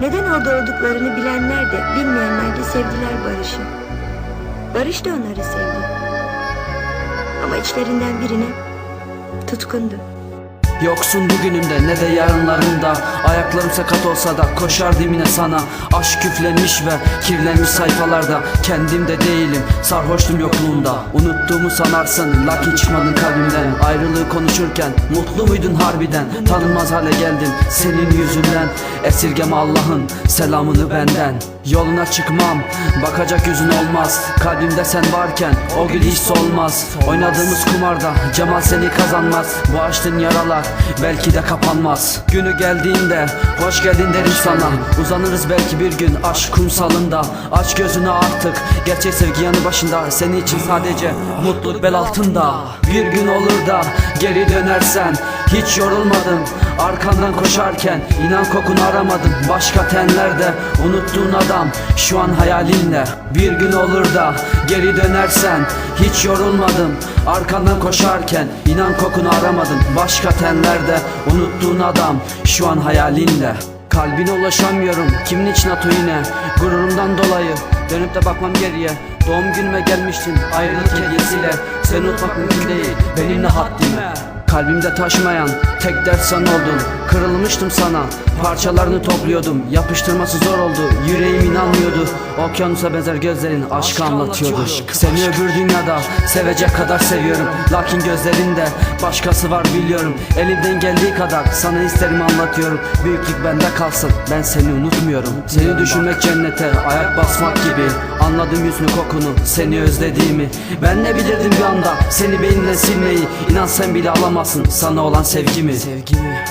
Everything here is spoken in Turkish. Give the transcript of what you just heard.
Neden orada olduklarını bilenler de bilmeyenler de sevdiler Barış'ı. Barış da onları sevdi. Ama içlerinden birine tutkundu. Yoksun bugünümde ne de yarınlarında. Ayaklarım sakat olsa da koşardım yine sana. Aşk küflenmiş ve kirlenmiş sayfalarda. Kendimde değilim sarhoştum yokluğunda Unuttuğumu sanarsın lakin çıkmadın kalbimden. Ayrılığı konuşurken mutlu muydun harbiden? Tanınmaz hale geldim senin yüzünden. Esirgeme Allah'ın selamını benden Yoluna çıkmam bakacak yüzün olmaz. Kalbimde sen varken o gül hiç solmaz. Oynadığımız kumarda Cemal seni kazanmaz. Bu açtığın yaralar belki de kapanmaz. Günü geldiğinde hoş geldin derim sana. Uzanırız belki bir gün aşk kumsalında. Aç gözünü artık gerçek sevgi yanı başında. Senin için sadece mutluluk bel altında. Bir gün olur da geri dönersen Hiç yorulmadım arkandan koşarken inan kokunu aramadım. Başka tenlerde unuttuğun adam şu an hayalinle. Bir gün olur da geri dönersen Hiç yorulmadım. Arkandan koşarken inan kokunu aramadım. Başka tenlerde unuttuğun adam şu an hayalinle. Kalbine ulaşamıyorum kimin için atı yine Gururumdan dolayı dönüp de bakmam geriye. Doğum günüme gelmiştin ayrılık hediyesiyle. Seni unutmak mümkün değil benimle haddime Kalbimde taşmayan tek dert sen oldun. Kırılmıştım sana parçalarını topluyordum. Yapıştırması zor oldu yüreğim Okyanusa benzer gözlerin aşkı anlatıyordu. Seni öbür dünyada sevecek kadar seviyorum. Lakin gözlerinde başkası var biliyorum. Elimden geldiği kadar sana isterim anlatıyorum. Büyüklük bende kalsın ben seni unutmuyorum. Seni düşünmek cennete ayak basmak gibi. Anladım yüzünü kokunu seni özlediğimi. Ben ne bilirdim bir anda seni beyninden silmeyi. İnan sen bile alamazsın sana olan sevgimi. Sevgimi